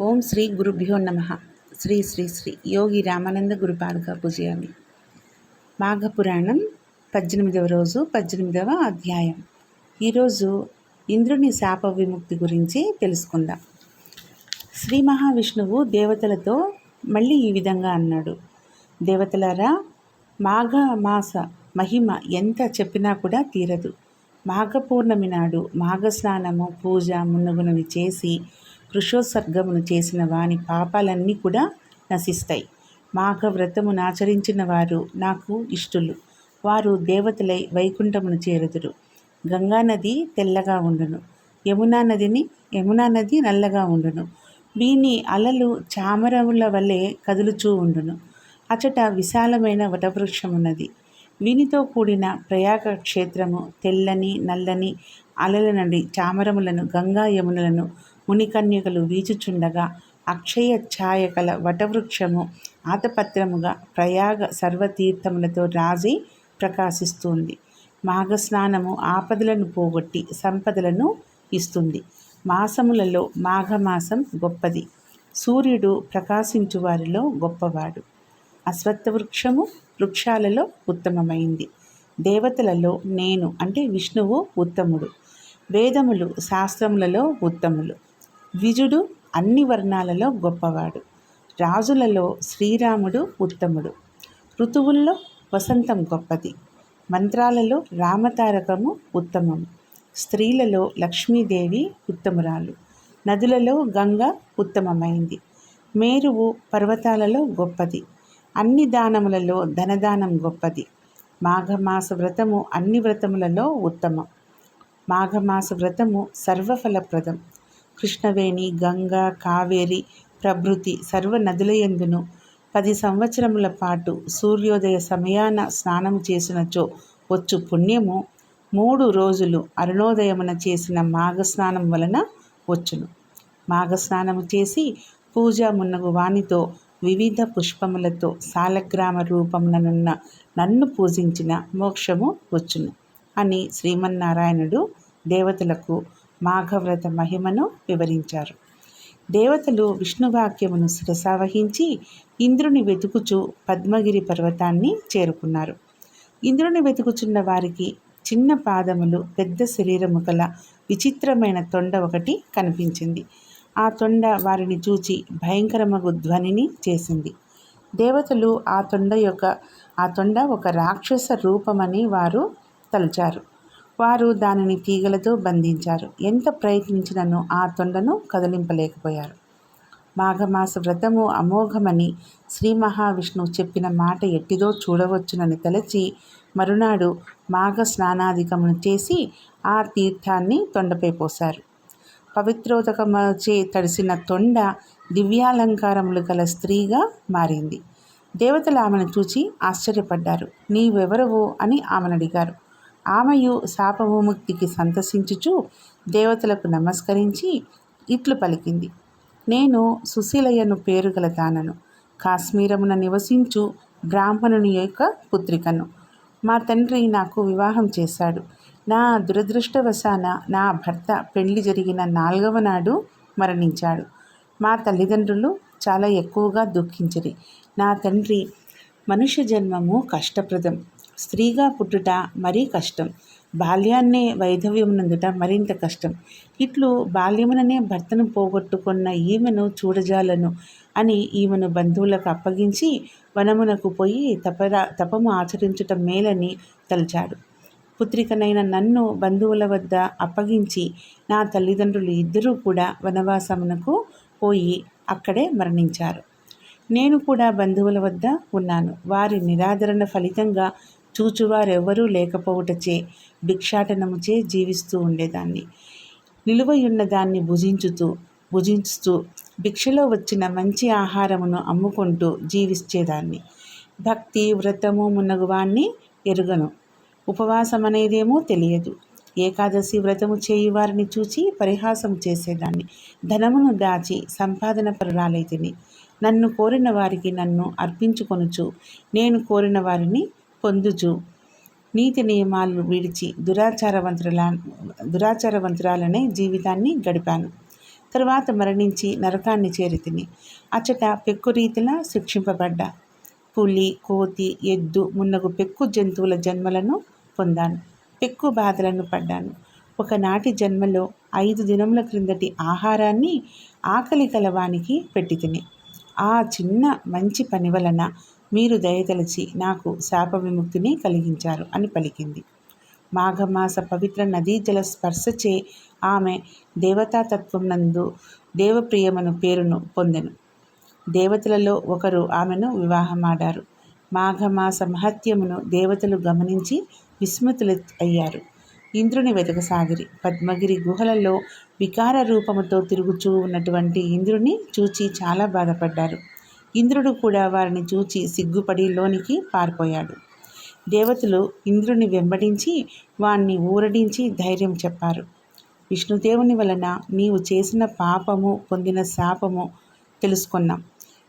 ఓం శ్రీ గురుభ్యో నమ. శ్రీ శ్రీ శ్రీ యోగి రామానంద గురుపాదుగా పూజయామి. మాఘపురాణం పద్దెనిమిదవ రోజు పద్దెనిమిదవ అధ్యాయం. ఈరోజు ఇంద్రుని శాప విముక్తి గురించి తెలుసుకుందాం. శ్రీ మహావిష్ణువు దేవతలతో మళ్ళీ ఈ విధంగా అన్నాడు. దేవతలారా మాఘ మాస మహిమ ఎంత చెప్పినా కూడా తీరదు. మాఘపూర్ణమి నాడు మాఘ స్నానము పూజ మున్నగునవి చేసి వృషోత్సర్గమును చేసిన వాని పాపాలన్నీ కూడా నశిస్తాయి. మాఘ వ్రతమును ఆచరించిన వారు నాకు ఇష్టులు. వారు దేవతలై వైకుంఠమును చేరుదురు. గంగా నది తెల్లగా ఉండును. యమునా నదిని యమునా నది నల్లగా ఉండును. వీని అలలు చామరముల వలె కదులుచూ ఉండును. అచట విశాలమైన వటవృక్షమున్నది. వీనితో కూడిన ప్రయాగ క్షేత్రము తెల్లని నల్లని అలల నుండి చామరములను గంగా యమునలను మునికన్యకలు వీచుచుండగా అక్షయ ఛాయ కల వటవృక్షము ఆతపత్రముగా ప్రయాగ సర్వతీర్థములతో రాజి ప్రకాశిస్తుంది. మాఘస్నానము ఆపదలను పోగొట్టి సంపదలను ఇస్తుంది. మాసములలో మాఘమాసం గొప్పది. సూర్యుడు ప్రకాశించు వారిలో గొప్పవాడు. అశ్వత్థ వృక్షము వృక్షాలలో ఉత్తమమైంది. దేవతలలో నేను అంటే విష్ణువు ఉత్తముడు. వేదములు శాస్త్రములలో ఉత్తములు. ద్విజుడు అన్ని వర్ణాలలో గొప్పవాడు. రాజులలో శ్రీరాముడు ఉత్తముడు. ఋతువుల్లో వసంతం గొప్పది. మంత్రాలలో రామతారకము ఉత్తమం. స్త్రీలలో లక్ష్మీదేవి ఉత్తమురాలు. నదులలో గంగ ఉత్తమమైంది. మేరువు పర్వతాలలో గొప్పది. అన్ని దానములలో ధనదానం గొప్పది. మాఘమాస వ్రతము అన్ని వ్రతములలో ఉత్తమం. మాఘమాస వ్రతము సర్వఫలప్రదం. కృష్ణవేణి గంగా కావేరి ప్రభృతి సర్వ నదులయందును పది సంవత్సరముల పాటు సూర్యోదయ సమయాన స్నానము చేసినచో వచ్చు పుణ్యము మూడు రోజులు అరుణోదయమున చేసిన మాఘస్నానం వలన వచ్చును. మాఘస్నానము చేసి పూజ మున్నగు వానితో వివిధ పుష్పములతో సాలగ్రామ రూపముననున్న నన్ను పూజించిన మోక్షము వచ్చును అని శ్రీమన్నారాయణుడు దేవతలకు మాఘవ్రత మహిమను వివరించారు. దేవతలు విష్ణువాక్యమును శిరసావహించి ఇంద్రుని వెతుకుచు పద్మగిరి పర్వతాన్ని చేరుకున్నారు. ఇంద్రుని వెతుకుచున్న వారికి చిన్న పాదములు పెద్ద శరీరము గల విచిత్రమైన తొండ ఒకటి కనిపించింది. ఆ తొండ వారిని చూచి భయంకరమగు ధ్వనిని చేసింది. దేవతలు ఆ తొండ యొక్క ఆ తొండ ఒక రాక్షస రూపమని వారు తలచారు. వారు దానిని తీగలతో బంధించారు. ఎంత ప్రయత్నించినను ఆ తొండను కదిలింపలేకపోయారు. మాఘమాస వ్రతము అమోఘమని శ్రీ మహావిష్ణువు చెప్పిన మాట ఎట్టిదో చూడవచ్చునని తలచి మరునాడు మాఘ స్నానాధికమును చేసి ఆ తీర్థాన్ని తొండపై పోశారు. పవిత్రోదకమచే తడిసిన తొండ దివ్యాలంకారములు గల స్త్రీగా మారింది. దేవతలు ఆమెను చూచి ఆశ్చర్యపడ్డారు. నీవెవరవు? అని ఆమెను అడిగారు ఆమెయు శాపభూముక్తికి సంతసించుచు దేవతలకు నమస్కరించి ఇట్లు పలికింది. నేను సుశీలయ్యను పేరు గల దానను కాశ్మీరమున నివసించు బ్రాహ్మణుని యొక్క పుత్రికను. మా తండ్రి నాకు వివాహం చేశాడు. నా దురదృష్టవశాన నా భర్త పెళ్ళి జరిగిన నాలుగవ నాడు మరణించాడు. మా తల్లిదండ్రులు చాలా ఎక్కువగా దుఃఖించిరి. నా తండ్రి మనుష్య జన్మము కష్టప్రదం. స్త్రీగా పుట్టుట మరీ కష్టం. బాల్యాన్నే వైధవ్యమునందుట మరింత కష్టం. ఇట్లు బాల్యముననే భర్తను పోగొట్టుకున్న ఈమెను చూడజాలను అని ఈమెను బంధువులకు అప్పగించి వనమునకు పోయి తపరా తపము ఆచరించటం మేలని తలిచాడు. పుత్రికనైన నన్ను బంధువుల వద్ద అప్పగించి నా తల్లిదండ్రులు ఇద్దరూ కూడా వనవాసమునకు పోయి అక్కడే మరణించారు. నేను కూడా బంధువుల వద్ద ఉన్నాను. వారి నిరాదరణ ఫలితంగా చూచువారెవ్వరూ లేకపోవుటచే భిక్షాటనముచే జీవిస్తూ ఉండేదాన్ని. నిలువయున్న దాన్ని భుజించుతూ భుజించుతూ భిక్షలో వచ్చిన మంచి ఆహారమును అమ్ముకుంటూ జీవించేదాన్ని. భక్తి వ్రతము మున్నగువాన్ని ఎరుగను. ఉపవాసం అనేదేమో తెలియదు. ఏకాదశి వ్రతము చేయువారిని చూచి పరిహాసం చేసేదాన్ని. ధనమును దాచి సంపాదన పరురాలైతిని. నన్ను కోరిన వారికి నన్ను అర్పించుకొనుచు నేను కోరిన వారిని పొందుచు. నీతి నియమాలు విడిచి దురాచారవంతుల దురాచారవంతురాలనే జీవితాన్ని గడిపాను. తరువాత మరణించి నరకాన్ని చేరితిని అచ్చట పెక్కు రీతిలా శిక్షింపబడ్డా. పులి కోతి ఎద్దు మున్నగు పెక్కు జంతువుల జన్మలను పొందాను. పెక్కు బాధలను పడ్డాను. ఒకనాటి జన్మలో ఐదు దినముల క్రిందటి ఆహారాన్ని ఆకలి కలవానికి పెట్టి తిని. ఆ చిన్న మంచి పని వలన మీరు దయతలచి నాకు శాప విముక్తిని కలిగించారు అని పలికింది. మాఘమాస పవిత్ర నదీ జల స్పర్శచే ఆమె దేవతాతత్వం నందు దేవప్రియమను పేరును పొందెను. దేవతలలో ఒకరు ఆమెను వివాహమాడారు. మాఘమాస మహత్యమును దేవతలు గమనించి విస్మృతులు అయ్యారు ఇంద్రుని వెతకసాగిరి పద్మగిరి గుహలలో వికార రూపముతో తిరుగుచూ ఉన్నటువంటి ఇంద్రుని చూచి చాలా బాధపడ్డారు. ఇంద్రుడు కూడా వారిని చూచి సిగ్గుపడి లోనికి పారిపోయాడు. దేవతలు ఇంద్రుని వెంబడించి వాణ్ణి ఊరడించి ధైర్యం చెప్పారు. విష్ణుదేవుని వలన నీవు చేసిన పాపము పొందిన శాపము తెలుసుకున్నాం.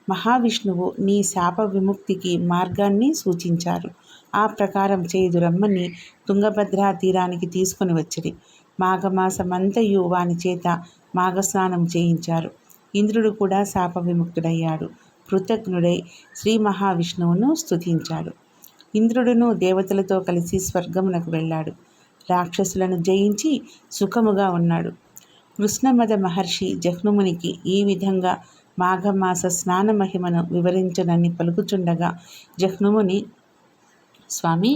మహావిష్ణువు నీ శాప విముక్తికి మార్గాన్ని సూచించారు. ఆ ప్రకారం చేదురమ్మని తుంగభద్రా తీరానికి తీసుకుని వచ్చిరి. మాఘమాసమంతయు వాని చేత మాఘస్నానం చేయించారు. ఇంద్రుడు కూడా శాప విముక్తుడయ్యాడు. కృతజ్ఞుడై శ్రీ మహావిష్ణువును స్థుతించాడు ఇంద్రుడును దేవతలతో కలిసి స్వర్గమునకు వెళ్ళాడు. రాక్షసులను జయించి సుఖముగా ఉన్నాడు. కృష్ణమద మహర్షి జహ్నుమునికి ఈ విధంగా మాఘమాస స్నాన మహిమను వివరించనని పలుకుచుండగా జహ్నుముని స్వామి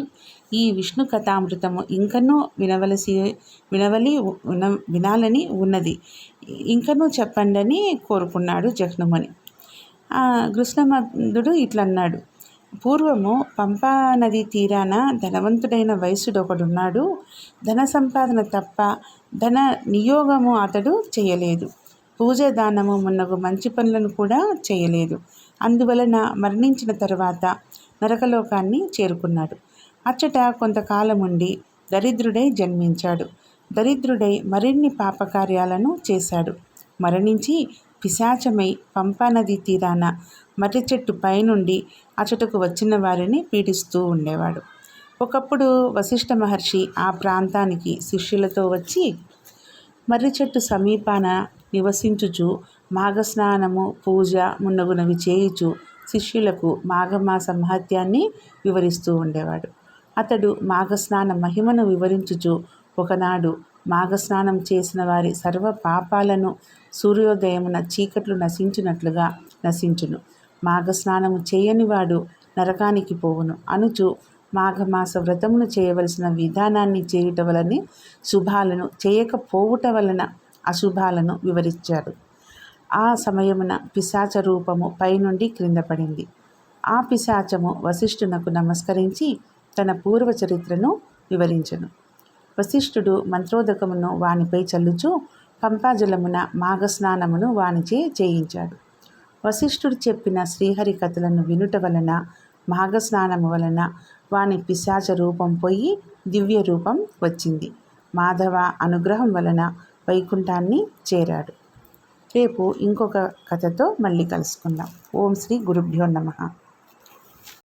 ఈ విష్ణు కథామృతము ఇంకనూ వినవలసి వినవలి విన వినాలని ఉన్నది. ఇంకనూ చెప్పండి అని కోరుకున్నాడు జహ్నుమని. కృష్ణమందుడు ఇట్లన్నాడు. పూర్వము పంపా నది తీరాన ధనవంతుడైన వయసుడు ఒకడున్నాడు ధన సంపాదన తప్ప ధన నియోగము అతడు చేయలేదు. పూజ దానము మున్నగు మంచి పనులను కూడా చేయలేదు. అందువలన మరణించిన తర్వాత నరకలోకాన్ని చేరుకున్నాడు. అచ్చట కొంతకాలముండి దరిద్రుడై జన్మించాడు. దరిద్రుడై మరిన్ని పాపకార్యాలను చేశాడు. మరణించి పిశాచమై పంపానది తీరాన మర్రి చెట్టు పైనుండి అచటకు వచ్చిన వారిని పీడిస్తూ ఉండేవాడు. ఒకప్పుడు వశిష్ఠ మహర్షి ఆ ప్రాంతానికి శిష్యులతో వచ్చి మర్రి చెట్టు సమీపాన నివసించుచు మాఘస్నానము పూజ మున్నగునవి చేయుచు శిష్యులకు మాఘమాస మహత్యాన్ని వివరిస్తూ ఉండేవాడు. అతడు మాఘస్నాన మహిమను వివరించుచు ఒకనాడు మాఘస్నానం చేసిన వారి సర్వ పాపాలను సూర్యోదయమున చీకట్లు నశించినట్లుగా నశించును. మాఘస్నానము చేయనివాడు నరకానికి పోవును. అనుచు మాఘమాస వ్రతమును చేయవలసిన విధానాన్ని చేయుట వలన శుభాలను చేయకపోవుట వలన అశుభాలను వివరించాడు. ఆ సమయమున పిశాచ రూపము పైనుండి క్రింద పడింది. ఆ పిశాచము వశిష్ఠునకు నమస్కరించి తన పూర్వ చరిత్రను వివరించను. వశిష్ఠుడు మంత్రోదకమును వానిపై చల్లుచు పంపాజలమున మాఘస్నానమును వానిచే చేయించాడు. వశిష్ఠుడు చెప్పిన శ్రీహరి కథలను వినుట వలన మాఘస్నానము వలన వాని పిశాచ రూపం పోయి దివ్య రూపం వచ్చింది. మాధవ అనుగ్రహం వలన వైకుంఠాన్ని చేరాడు. రేపు ఇంకొక కథతో మళ్ళీ కలుసుకుందాం. ఓం శ్రీ గురుభ్యో నమ.